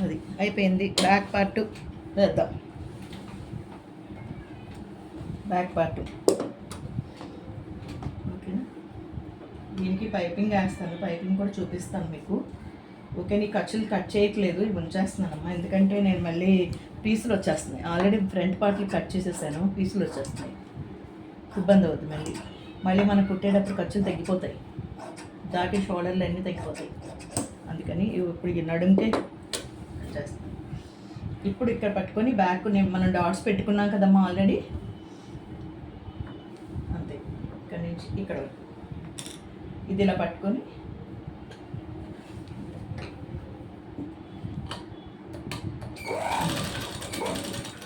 అది అయిపోయింది. Back part వేద్దాం. బ్యాక్ పార్ట్ ఓకేనా దీనికి పైపింగ్ వేస్తాను. పైపింగ్ కూడా చూపిస్తాను మీకు. ఓకే నీ ఖర్చులు కట్ చేయట్లేదు. ఇవి ఉంచేస్తున్నానమ్మా. ఎందుకంటే నేను మళ్ళీ పీసులు వచ్చేస్తున్నాయి. ఆల్రెడీ ఫ్రంట్ పార్ట్లు కట్ చేసేసాను. పీసులు వచ్చేస్తున్నాయి. ఇబ్బంది అవుతుంది మళ్ళీ. మళ్ళీ మనం కుట్టేటప్పుడు ఖర్చులు తగ్గిపోతాయి. దాటి షోల్డర్లు అన్నీ తగ్గిపోతాయి. అందుకని ఇప్పుడు ఈ నడుంకే ఇప్పుడు ఇక్కడ పట్టుకొని బ్యాక్ నేను మనం డాట్స్ పెట్టుకున్నాం కదమ్మా ఆల్రెడీ అంతే. ఇక్కడ నుంచి ఇక్కడ ఇది ఇలా పట్టుకొని.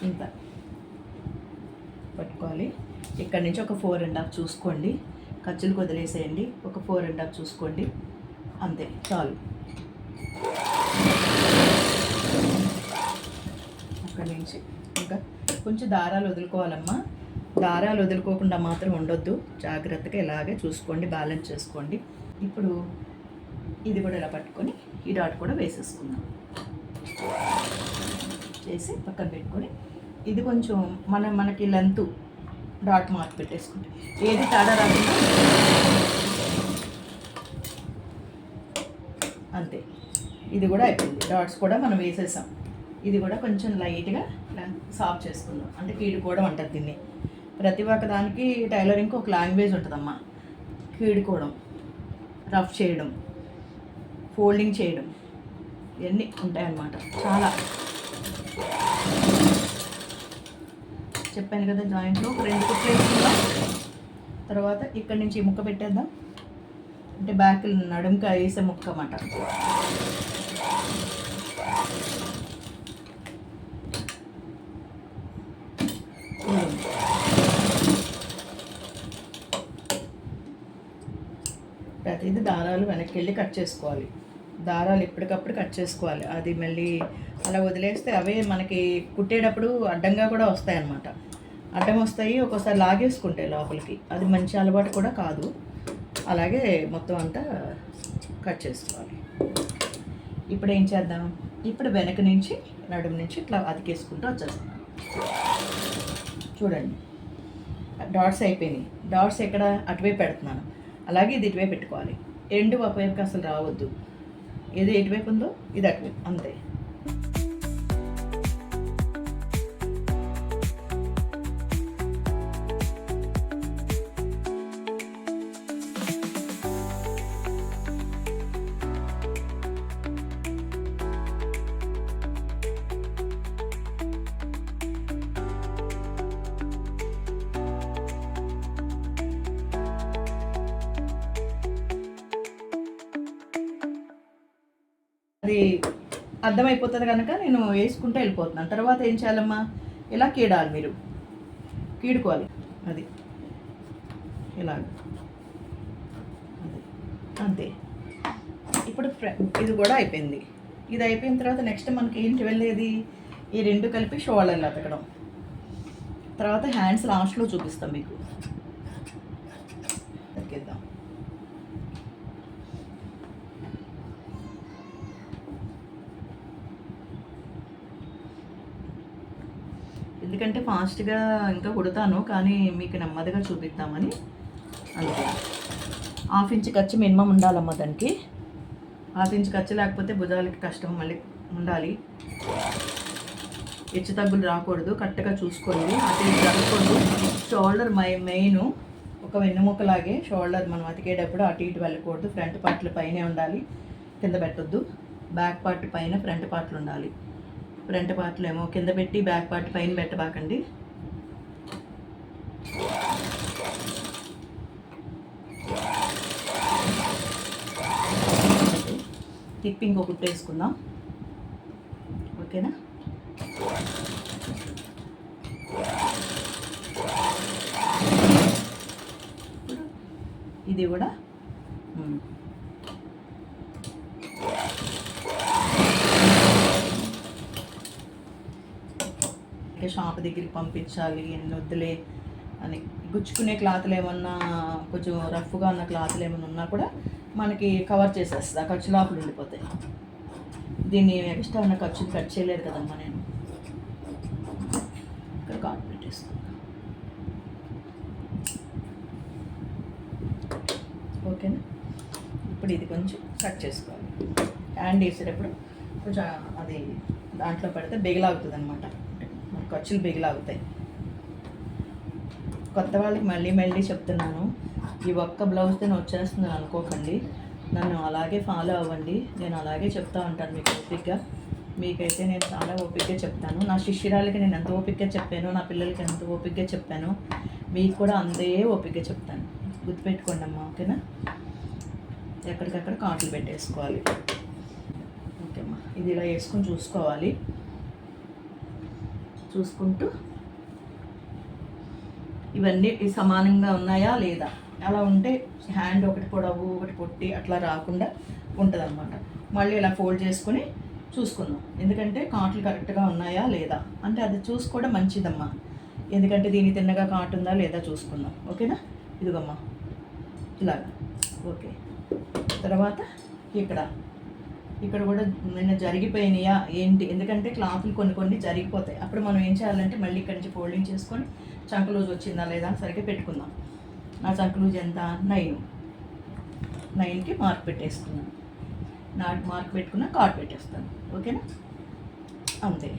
ఇంత. పట్టుకోవాలి. ఇక్కడ నుంచి ఒక ఫోర్ అండ్ హాఫ్ చూసుకోండి. ఖర్చులు వదిలేసేయండి. ఒక ఫోర్ అండ్ హాఫ్ చూసుకోండి. అంతే. చాలు. అక్కడి నుంచి ఇంకా కొంచెం దారాలు వదులుకోవాలమ్మా. దారాలు వదులుకోకుండా మాత్రం ఉండొద్దు. జాగ్రత్తగా ఇలాగే చూసుకోండి బ్యాలెన్స్ చేసుకోండి. ఇప్పుడు ఇది కూడా ఇలా పట్టుకొని ఈ డాట్ కూడా వేసేసుకుందాం. చేసి పక్కన పెట్టుకొని ఇది కొంచెం మన మనకి లెంత్ డాట్ మార్క్ పెట్టేసుకుంటే. ఏది తేడా రాకుండా అంతే. ఇది కూడా అయిపోయింది. డాట్స్ కూడా మనం వేసేసాం. ఇది కూడా కొంచెం లైట్గా సాఫ్ చేసుకుందాం. అంటే కీడుకోవడం అంటారు దీన్ని. ప్రతి ఒక్క దానికి టైలరింగ్కి ఒక లాంగ్వేజ్ ఉంటుందమ్మా. కీడుకోవడం రఫ్ చేయడం ఫోల్డింగ్ చేయడం ఇవన్నీ ఉంటాయన్నమాట. చాలా. చెప్పాను కదా జాయింట్లో రెండు కుట్లు వేసుకుందాం. తర్వాత ఇక్కడ నుంచి ఈ ముక్క పెట్టేద్దాం. అంటే బ్యాక్ నడుముక వేసే ముక్క అన్నమాట. ప్రతిదీ దారాలు వెనక్కి వెళ్ళి కట్ చేసుకోవాలి. దారాలు ఎప్పటికప్పుడు కట్ చేసుకోవాలి. అది మళ్ళీ అలా వదిలేస్తే అవే మనకి కుట్టేటప్పుడు అడ్డంగా కూడా వస్తాయి అన్నమాట అడ్డం వస్తాయి ఒక్కోసారి లాగేసుకుంటాయి లోపలికి. అది మంచి అలవాటు కూడా కాదు. అలాగే మొత్తం అంతా కట్ చేసుకోవాలి. ఇప్పుడు ఏం చేద్దాం? ఇప్పుడు వెనక నుంచి నడుము నుంచి ఇట్లా అతికేసుకుంటూ వచ్చేస్తాం చూడండి. డాట్స్ అయిపోయినాయి. డాట్స్ ఎక్కడ? అటువైపు పెడుతున్నాను. అలాగే ఇది ఇటువైపు పెట్టుకోవాలి. రెండు ఒకవైపుకి అసలు రావద్దు. ఏది ఎటువైపు ఉందో ఇది అటువైపు అంతే. అది అర్థమైపోతుంది కనుక నేను వేసుకుంటూ వెళ్ళిపోతున్నాను. తర్వాత ఏం చేయాలమ్మా? ఇలా కీడాలి మీరు? కీడుకోవాలి. అది. ఇలా అది. అంతే. ఇప్పుడు ఇది కూడా అయిపోయింది. ఇది అయిపోయిన తర్వాత నెక్స్ట్ మనకి ఏంటి వెళ్ళేది ఈ రెండు కలిపి షోల్డర్లు అతకడం తర్వాత హ్యాండ్స్ లాస్ట్లో చూపిస్తాం మీకు. ఎందుకంటే ఫాస్ట్గా ఇంకా కుడతాను కానీ మీకు నెమ్మదిగా చూపిద్దామని అందుకే హాఫ్ ఇంచ్ ఖర్చు మినిమం ఉండాలమ్మా దానికి. హాఫ్ ఇంచ్ ఖర్చు లేకపోతే భుజాలకి కష్టం మళ్ళీ ఉండాలి. హెచ్చు తగ్గులు రాకూడదు కరెక్ట్గా చూసుకోండి. అటు జరగకూడదు. షోల్డర్ మై మెయిన్ ఒక వెన్నెముకలాగే షోల్డర్ మనం అతికేటప్పుడు అటు ఇటు వెళ్ళకూడదు. ఫ్రంట్ పార్ట్లు పైనే ఉండాలి కింద పెట్టొద్దు. బ్యాక్ పార్ట్ పైన ఫ్రంట్ పార్ట్లు ఉండాలి. ఫ్రంట్ పార్ట్లో ఏమో కింద పెట్టి బ్యాక్ పార్ట్ పైన పెట్టబాకండి. తిప్పి ఇంకో కుట్టు వేసుకుందాం. ఓకేనా? ఇది కూడా. ఉమ్. షాప్ దగ్గరికి పంపించాలి ఎన్ని వద్దులే అని. గుచ్చుకునే క్లాత్లు ఏమన్నా కొంచెం రఫ్గా ఉన్న క్లాత్లు ఏమైనా ఉన్నా కూడా మనకి కవర్ చేసేస్తుంది ఆ ఖర్చు లోపల ఉండిపోతాయి. దీన్ని ఎక్స్ట్రా ఉన్న ఖర్చులు కట్ చేయలేదు కదమ్మా నేను. ఇక్కడ ఓకేనా? ఇప్పుడు ఇది కొంచెం కట్ చేసుకోవాలి. హ్యాండ్ వేసేటప్పుడు కొంచెం అది దాంట్లో పెడితే బిగలాగుతుంది అనమాట ఖర్చులు బిగిలాగుతాయి కొత్త వాళ్ళకి మళ్ళీ మళ్ళీ చెప్తున్నాను ఈ ఒక్క బ్లౌజ్తో వచ్చేస్తుందని అనుకోకండి. నన్ను అలాగే ఫాలో అవ్వండి. నేను అలాగే చెప్తా ఉంటాను మీకు ఓపిక్గా మీకైతే నేను చాలా ఓపిక్గా చెప్తాను. నా శిష్యురాలకి నేను ఎంత ఓపిక్గా చెప్పాను నా పిల్లలకి ఎంత ఓపిక్గా చెప్పాను మీకు కూడా అంతే ఓపిక్గా చెప్తాను. గుర్తుపెట్టుకోండి అమ్మా ఓకేనా? ఎక్కడికక్కడ కాట్లు పెట్టేసుకోవాలి. ఓకేమ్మా ఇది ఇలా వేసుకొని చూసుకోవాలి. చూసుకుంటూ ఇవన్నీ సమానంగా ఉన్నాయా లేదా? అలా ఉంటే హ్యాండ్ ఒకటి పొడవు ఒకటి పొట్టి అట్లా రాకుండా ఉంటుంది అనమాట మళ్ళీ ఇలా ఫోల్డ్ చేసుకొని చూసుకుందాం. ఎందుకంటే కాట్లు కరెక్ట్గా ఉన్నాయా లేదా? అంటే అది చూసుకోవడం మంచిదమ్మా. ఎందుకంటే దీని తిన్నగా కాటు ఉందా లేదా చూసుకుందాం. ఓకేనా? ఇదిగమ్మా. ఇలాగ. ఓకే. తర్వాత ఇక్కడ. ఇక్కడ కూడా నిన్న జరిగిపోయినాయా ఏంటి? ఎందుకంటే క్లాత్లు కొన్ని కొన్ని జరిగిపోతాయి. అప్పుడు మనం ఏం చేయాలంటే మళ్ళీ ఇక్కడి నుంచి ఫోల్డింగ్ చేసుకొని చంక లూజ్ వచ్చిందా లేదా సరిగ్గా పెట్టుకుందాం. నా చంక లూజ్ ఎంత? నైన్ నైన్కి మార్క్ పెట్టేసుకున్నాను. నాకు మార్క్ పెట్టుకున్న కార్డ్ పెట్టేస్తాను. ఓకేనా? అంతే.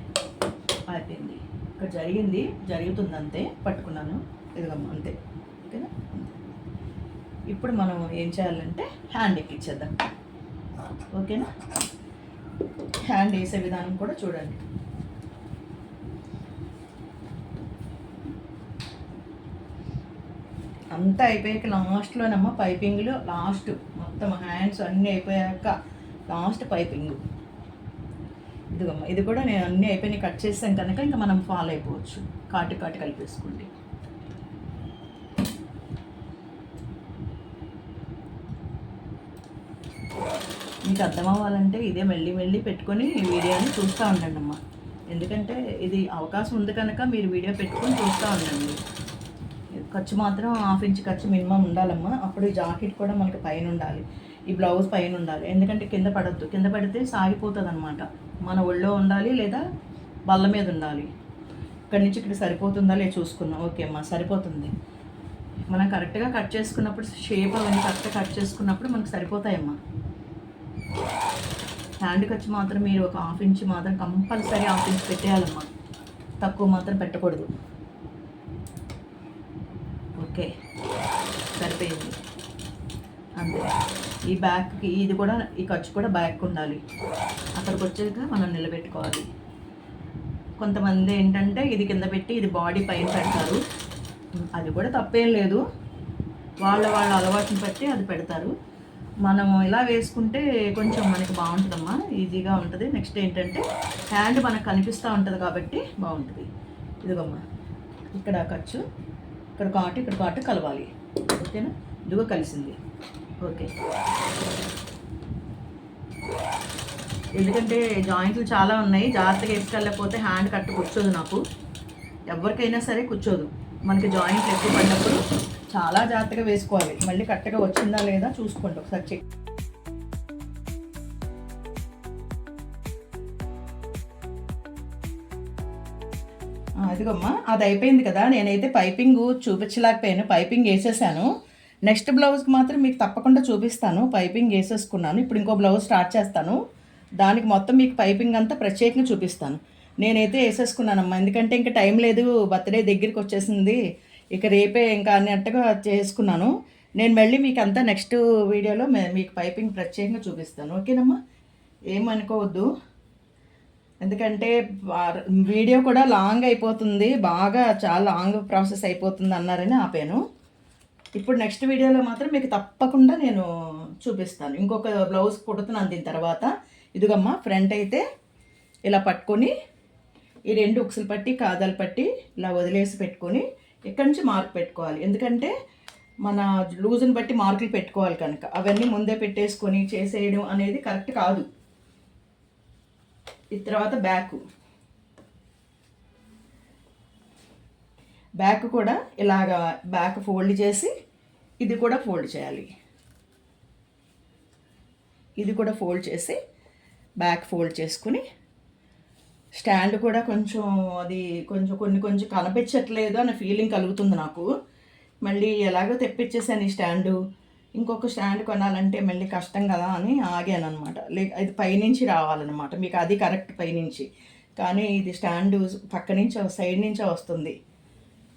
అయిపోయింది. ఇక్కడ జరిగింది. జరుగుతుంది అంతే. పట్టుకున్నాను. ఇదిగమ్మ అంతే. ఓకేనా? ఇప్పుడు మనం ఏం చేయాలంటే హ్యాండ్ ఎక్కిచ్చేద్దాం. ఓకేనా? హ్యాండ్ వేసే విధానం కూడా చూడండి. అంతా అయిపోయాక లాస్ట్లోనమ్మ పైపింగ్లో లాస్ట్ మొత్తం హ్యాండ్స్ అన్నీ అయిపోయాక లాస్ట్ పైపింగ్. ఇదిగమ్మ ఇది కూడా నేను అన్నీ అయిపోయినాయి కట్ చేసాం కనుక ఇంకా మనం ఫాలో అయిపోవచ్చు. కాటు కాటు కలిపేసుకోండి. మీకు అర్థం అవ్వాలంటే ఇదే మెల్లి మెల్లి పెట్టుకొని వీడియోని చూస్తూ ఉండండి అమ్మ ఎందుకంటే ఇది అవకాశం ఉంది కనుక మీరు వీడియో పెట్టుకొని చూస్తూ ఉండండి. ఖర్చు మాత్రం హాఫ్ ఇంచ్ ఖర్చు మినిమం ఉండాలమ్మా. అప్పుడు ఈ జాకెట్ కూడా మనకి పైన ఉండాలి. ఈ బ్లౌజ్ పైన ఉండాలి. ఎందుకంటే కింద పడద్దు. కింద పడితే సాగిపోతుంది అనమాట మన ఒళ్ళో ఉండాలి లేదా బల్ల మీద ఉండాలి. ఇక్కడి నుంచి ఇక్కడ సరిపోతుందా లేదు చూసుకుందాం. ఓకే అమ్మా సరిపోతుంది. మనం కరెక్ట్గా కట్ చేసుకున్నప్పుడు షేప్ అవన్నీ కరెక్ట్గా కట్ చేసుకున్నప్పుడు మనకు సరిపోతాయమ్మా. హ్యాండ్ ఖర్చు మాత్రం మీరు ఒక హాఫ్ ఇంచ్ మాత్రం కంపల్సరీ హాఫ్ ఇంచ్ పెట్టేయాలమ్మా. తక్కువ మాత్రం పెట్టకూడదు. ఓకే. సరిపోయింది. అంతే. ఈ బ్యాక్కి ఇది కూడా ఈ ఖర్చు కూడా బ్యాక్ ఉండాలి. అక్కడికి వచ్చాక మనం నిలబెట్టుకోవాలి. కొంతమంది ఏంటంటే ఇది కింద పెట్టి ఇది బాడీ పైన పెడతారు. అది కూడా తప్పేం లేదు. వాళ్ళ వాళ్ళ అలవాటుని బట్టి అది పెడతారు. మనం ఇలా వేసుకుంటే కొంచెం మనకి బాగుంటుందమ్మా ఈజీగా ఉంటుంది. నెక్స్ట్ ఏంటంటే హ్యాండ్ మనకు కనిపిస్తూ ఉంటుంది కాబట్టి బాగుంటుంది. ఇదిగమ్మా ఇక్కడ ఖర్చు ఇక్కడ కాటు ఇక్కడ కాటు కలవాలి. ఓకేనా? ఇదిగో కలిసింది. ఓకే. ఎందుకంటే జాయింట్లు చాలా ఉన్నాయి. జాగ్రత్తగా వేసుకెళ్ళకపోతే హ్యాండ్ కట్టు కూర్చోదు నాకు. ఎవరికైనా సరే కూర్చోదు మనకి జాయింట్లు ఎక్కువ పడినప్పుడు చాలా జాగ్రత్తగా వేసుకోవాలి. మళ్ళీ కరెక్ట్గా వచ్చిందా లేదా చూసుకోండి ఒకసారి చెక్. అదిగమ్మా అది అయిపోయింది కదా. నేనైతే పైపింగ్ చూపించలేకపోయాను. పైపింగ్ వేసేసాను. నెక్స్ట్ బ్లౌజ్కి మాత్రం మీకు తప్పకుండా చూపిస్తాను. పైపింగ్ వేసేసుకున్నాను. ఇప్పుడు ఇంకో బ్లౌజ్ స్టార్ట్ చేస్తాను. దానికి మొత్తం మీకు పైపింగ్ అంతా ప్రత్యేకంగా చూపిస్తాను. నేనైతే వేసేసుకున్నానమ్మా. ఎందుకంటే ఇంకా టైం లేదు. బర్త్డే దగ్గరికి వచ్చేసింది. ఇక రేపే ఇంకా అన్నట్టుగా చేసుకున్నాను. నేను మళ్ళీ మీకు అంతా నెక్స్ట్ వీడియోలో మీకు పైపింగ్ ప్రత్యేకంగా చూపిస్తాను. ఓకేనమ్మా? ఏమనుకోవద్దు. ఎందుకంటే వీడియో కూడా లాంగ్ అయిపోతుంది. బాగా చాలా లాంగ్ ప్రాసెస్ అయిపోతుంది అన్నారని ఆపాను. ఇప్పుడు నెక్స్ట్ వీడియోలో మాత్రం మీకు తప్పకుండా నేను చూపిస్తాను. ఇంకొక బ్లౌజ్ కుడుతున్నాను దీని తర్వాత. ఇదిగమ్మా ఫ్రంట్ అయితే ఇలా పట్టుకొని ఈ రెండు ఉక్సులు పట్టి కాదాలు పట్టి ఇలా వదిలేసి పెట్టుకొని ఇక్కడి నుంచి మార్క్ పెట్టుకోవాలి? ఎందుకంటే మన లూజ్ని బట్టి మార్కులు పెట్టుకోవాలి కనుక. అవన్నీ ముందే పెట్టేసుకొని చేసేయడం అనేది కరెక్ట్ కాదు. ఈ తర్వాత బ్యాక్. బ్యాక్ కూడా ఇలాగా బ్యాక్ ఫోల్డ్ చేసి ఇది కూడా ఫోల్డ్ చేయాలి. ఇది కూడా ఫోల్డ్ చేసి బ్యాక్ ఫోల్డ్ చేసుకుని స్టాండ్ కూడా కొంచెం అది కొంచెం కొన్ని కొంచెం కనిపించట్లేదు అనే ఫీలింగ్ కలుగుతుంది నాకు. మళ్ళీ ఎలాగో తెప్పించేసాను ఈ స్టాండు. ఇంకొక స్టాండ్ కొనాలంటే మళ్ళీ కష్టం కదా అని ఆగాను అనమాట లే అది పైనుంచి రావాలన్నమాట. మీకు అది కరెక్ట్ పైనుంచి. కానీ ఇది స్టాండు పక్క నుంచి సైడ్ నుంచే వస్తుంది.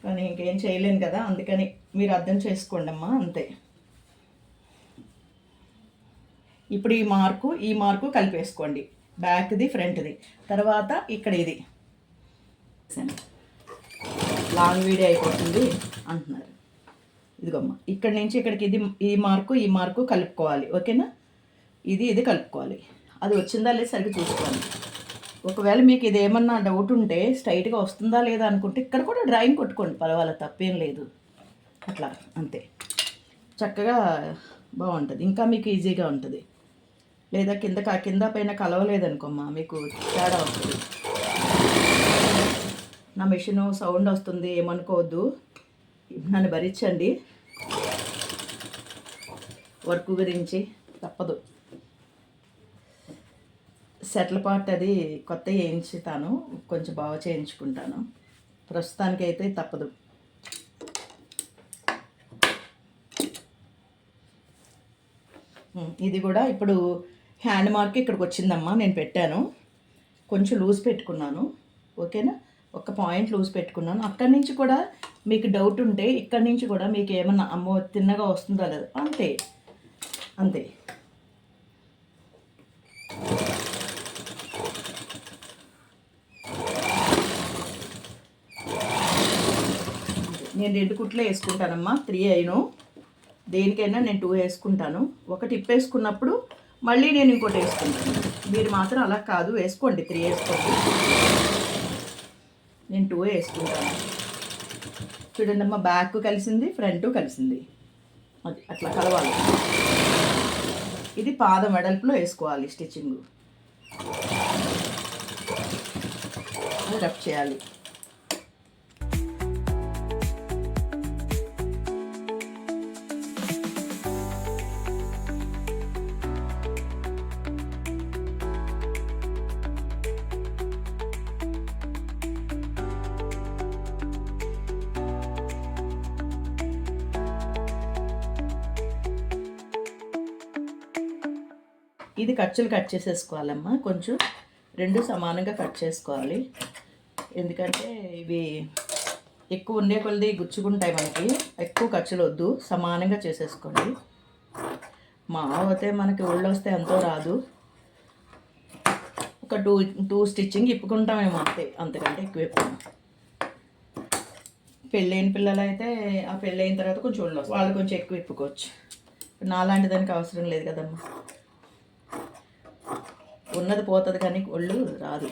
కానీ ఇంకేం చేయలేను కదా అందుకని మీరు అర్థం చేసుకోండి అమ్మా అంతే. ఇప్పుడు ఈ మార్కు ఈ మార్కు కలిపేసుకోండి. బ్యాక్ది ఫ్రంట్ది. తర్వాత ఇక్కడ ఇది లాంగ్ వీడియో అయిపోతుంది అంటున్నారు. ఇదిగోమ్మ ఇక్కడ నుంచి ఇక్కడికి ఇది ఈ మార్కు ఈ మార్కు కలుపుకోవాలి ఓకేనా? ఇది ఇది కలుపుకోవాలి. అది వచ్చిందా లేదా సరిగ్గా చూసుకోవాలి. ఒకవేళ మీకు ఇది ఏమన్నా డౌట్ ఉంటే స్ట్రైట్గా వస్తుందా లేదా అనుకుంటే ఇక్కడ కూడా డ్రాయింగ్ కొట్టుకోండి. పర్వాలేదు తప్పేం లేదు. అట్లా అంతే. చక్కగా బాగుంటుంది. ఇంకా మీకు ఈజీగా ఉంటుంది. లేదా కింద కింద పైన కలవలేదనుకోమ్మా మీకు తేడా వస్తుంది. నా మెషిన్ సౌండ్ వస్తుంది ఏమనుకోవద్దు. నన్ను భరించండి. వర్క్ గురించి తప్పదు. సెటిల్ పార్ట్ అది కొత్త చేయించుతాను కొంచెం బాగా చేయించుకుంటాను. ప్రస్తుతానికైతే తప్పదు. ఇది కూడా ఇప్పుడు హ్యాండ్ మార్క్ ఇక్కడికి వచ్చిందమ్మా నేను పెట్టాను. కొంచెం లూజ్ పెట్టుకున్నాను ఓకేనా? ఒక పాయింట్ లూజ్ పెట్టుకున్నాను. అక్కడి నుంచి కూడా మీకు డౌట్ ఉంటే ఇక్కడి నుంచి కూడా మీకు ఏమన్నా అమ్మో తిన్నగా వస్తుందో లేదో? అంతే అంతే. నేను రెండు కుట్లు వేసుకుంటానమ్మా త్రీ అయిను. దేనికైనా నేను టూ వేసుకుంటాను. ఒక టిప్ వేసుకున్నప్పుడు మళ్ళీ నేను ఇంకోటి వేసుకుంటాను. మీరు మాత్రం అలా కాదు వేసుకోండి త్రీ వేసుకోండి. నేను టూ వేసుకుంటాను. చూడండి అమ్మ బ్యాక్ కలిసింది ఫ్రంట్ కలిసింది. అది అట్లా కలవాలి. ఇది పాదం వెడల్పులో వేసుకోవాలి స్టిచ్చింగ్. రఫ్ చేయాలి. ఇది ఖర్చులు కట్ చేసేసుకోవాలమ్మా. కొంచెం రెండు సమానంగా కట్ చేసుకోవాలి. ఎందుకంటే ఇవి ఎక్కువ ఉండే కొలది గుచ్చుకుంటాయి మనకి. ఎక్కువ ఖర్చులు వద్దు. సమానంగా చేసేసుకోండి. మా అయితే మనకి ఒళ్ళు వస్తే ఎంతో రాదు. ఒక టూ టూ స్టిచ్చింగ్ ఇప్పుకుంటామేమో అంతే. అంతకంటే ఎక్కువ ఇప్పుకున్నాం పెళ్ళైన పిల్లలు అయితే ఆ పెళ్ళైన తర్వాత కొంచెం ఉండవచ్చు వాళ్ళు కొంచెం ఎక్కువ ఇప్పుకోవచ్చు. నాలాంటి దానికి అవసరం లేదు కదమ్మా. ఉన్నది పోతుంది కానీ ఒళ్ళు రాదు.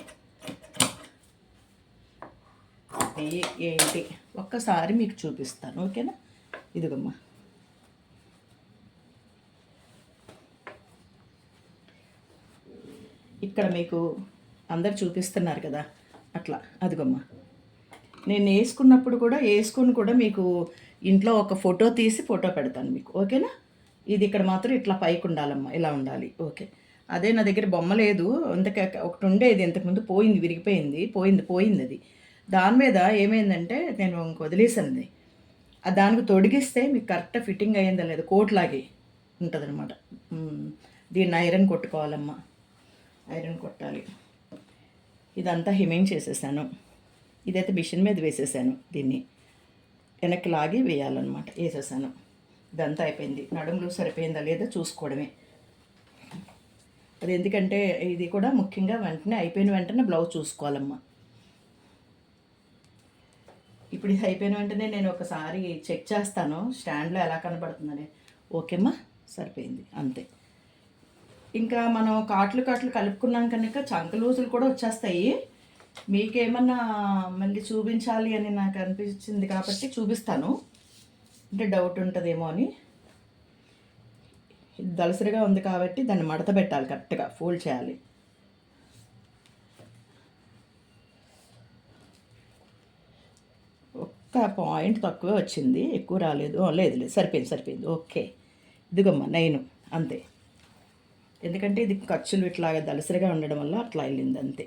ఏ- ఏంటి? ఒక్కసారి మీకు చూపిస్తాను ఓకేనా? ఇదిగమ్మా. ఇక్కడ మీకు అందరు చూపిస్తున్నారు కదా అట్లా. అదిగమ్మా. నేను వేసుకున్నప్పుడు కూడా వేసుకొని కూడా మీకు ఇంట్లో ఒక ఫోటో తీసి ఫోటో పెడతాను మీకు ఓకేనా? ఇది ఇక్కడ మాత్రం ఇట్లా పైకి ఉండాలమ్మా ఇలా ఉండాలి ఓకే. అదే నా దగ్గర బొమ్మ లేదు. అందుకే ఒకటి ఉండేది ఇంతకుముందు పోయింది విరిగిపోయింది పోయింది పోయింది అది దాని మీద ఏమైందంటే నేను ఇంక వదిలేసాను అది దానికి తొడిగిస్తే మీకు కరెక్ట్ ఫిట్టింగ్ అయ్యిందా లేదు కోట్లాగే ఉంటుంది అనమాట దీన్ని ఐరన్ కొట్టుకోవాలమ్మా. ఐరన్ కొట్టాలి. ఇదంతా హిమేం చేసేసాను. ఇదైతే మిషన్ మీద వేసేసాను దీన్ని. వెనక్కి లాగి వేయాలన్నమాట. వేసేసాను. ఇదంతా అయిపోయింది. నడుములు సరిపోయిందా లేదా చూసుకోవడమే. అది ఎందుకంటే ఇది కూడా ముఖ్యంగా వెంటనే అయిపోయిన వెంటనే బ్లౌజ్ చూసుకోవాలమ్మా. ఇప్పుడు ఇది అయిపోయిన వెంటనే నేను ఒకసారి చెక్ చేస్తాను స్టాండ్లో ఎలా కనబడుతుందని. ఓకేమ్మా? సరిపోయింది. అంతే. ఇంకా మనం కాట్లు కాట్లు కలుపుకున్నాం కనుక చంక లూజులు కూడా వచ్చేస్తాయి. మీకేమన్నా మళ్ళీ చూపించాలి అని నాకు అనిపించింది కాబట్టి చూపిస్తాను. అంటే డౌట్ ఉంటుందేమో అని. దలసరిగా ఉంది కాబట్టి దాన్ని మడత పెట్టాలి కరెక్ట్గా ఫోల్డ్ చేయాలి. ఒక్క పాయింట్ తక్కువే వచ్చింది ఎక్కువ రాలేదు. లేదు లేదు సరిపోయింది సరిపోయింది. ఓకే. ఇదిగమ్మా నేను అంతే. ఎందుకంటే ఇది ఖర్చులు ఇట్లాగా దలసరిగా ఉండడం వల్ల అట్లా వెళ్ళింది అంతే.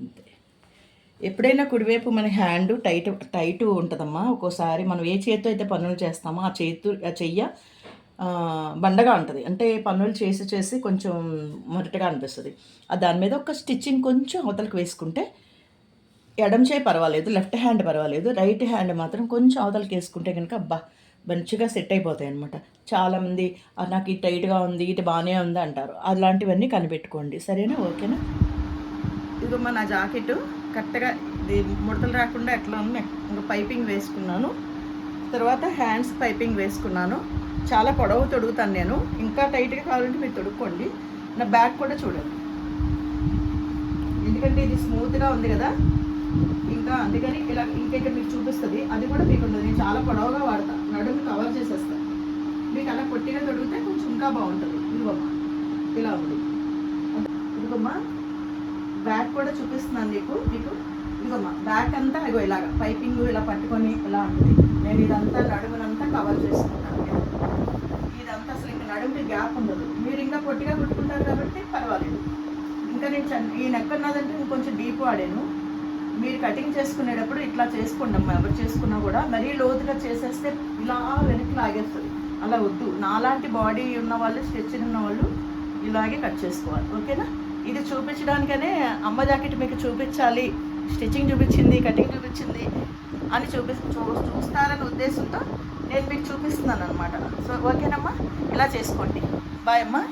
అంతే. ఎప్పుడైనా కుడివైపు మన హ్యాండ్ టైట్ టైట్ ఉంటుందమ్మా. ఒక్కోసారి మనం ఏ చేతితో అయితే పనులు చేస్తామో ఆ చేతు ఆ చెయ్య బండగా ఉంటుంది. అంటే పనులు చేసి చేసి కొంచెం మొరటగా అనిపిస్తుంది. దాని మీద ఒక స్టిచ్చింగ్ కొంచెం అవతలకు వేసుకుంటే ఎడం చేయి పర్వాలేదు లెఫ్ట్ హ్యాండ్ పర్వాలేదు రైట్ హ్యాండ్ మాత్రం కొంచెం అవతలకి వేసుకుంటే కనుక అబ్బా! మంచిగా సెట్ అయిపోతాయి అనమాట చాలామంది నాకు ఇటు టైట్గా ఉంది ఇటు బాగానే ఉంది అంటారు. అలాంటివన్నీ కనిపెట్టుకోండి. సరేనా? ఓకేనా? ఇదిగో నా జాకెట్. కరెక్ట్గా ఇది ముడతలు రాకుండా ఎట్లా ఉంది ఇంకా పైపింగ్ వేసుకున్నాను. తర్వాత హ్యాండ్స్ పైపింగ్ వేసుకున్నాను. చాలా పొడవు తొడుగుతాను నేను. ఇంకా టైట్గా కావాలంటే మీరు తొడుక్కోండి. నా బ్యాక్ కూడా చూడండి. ఎందుకంటే ఇది స్మూత్గా ఉంది కదా. ఇంకా అందుకని ఇలా ఇంకా మీకు చూపిస్తుంది. అది కూడా మీకు ఉండదు. నేను చాలా పొడవుగా వాడతాను నడుము కవర్ చేసేస్తా. మీకు అలా పొట్టిగా తొడిగితే కొంచెం ఇంకా బాగుంటుంది. ఇదిగోమ్మా ఇలా ఉంది. ఇదిగోమ్మా బ్యాక్ కూడా చూపిస్తున్నాను నీకు మీకు ఇదిగోమ్మా బ్యాక్ అంతా ఇగో ఇలాగ. పైపింగ్ ఇలా పట్టుకొని ఇలా ఉంటుంది నేను ఇదంతా నడుమునంతా కవర్ చేసుకుంటాను నేను. ఇదంతా అసలు ఇంకా నడుముకి గ్యాప్ ఉండదు. మీరు ఇంకా పొట్టిగా కుట్టుకుంటారు కాబట్టి పర్వాలేదు. ఇంకా నేను చన్- ఈ నెక్ ఉన్నదంటే నేను కొంచెం డీప్ వాడాను. మీరు కటింగ్ చేసుకునేటప్పుడు ఇట్లా చేసుకోండి ఎవరు చేసుకున్నా కూడా. మరీ లోతుగా చేసేస్తే ఇలా వెనక్కి లాగేస్తుంది. అలా వద్దు. నాలాంటి బాడీ ఉన్న వాళ్ళు స్ట్రెచ్చింగ్ ఉన్న వాళ్ళు ఇలాగే కట్ చేసుకోవాలి. ఓకేనా? ఇది చూపించడానికనే అమ్మ జాకెట్ మీకు చూపించాలి. స్టిచ్చింగ్ చూపించింది కటింగ్ చూపించింది అని చూపి చూ చూస్తారనే ఉద్దేశంతో నేను మీకు చూపిస్తున్నాను అనమాట సో ఓకేనమ్మా ఇలా చేసుకోండి. బాయ్ అమ్మా.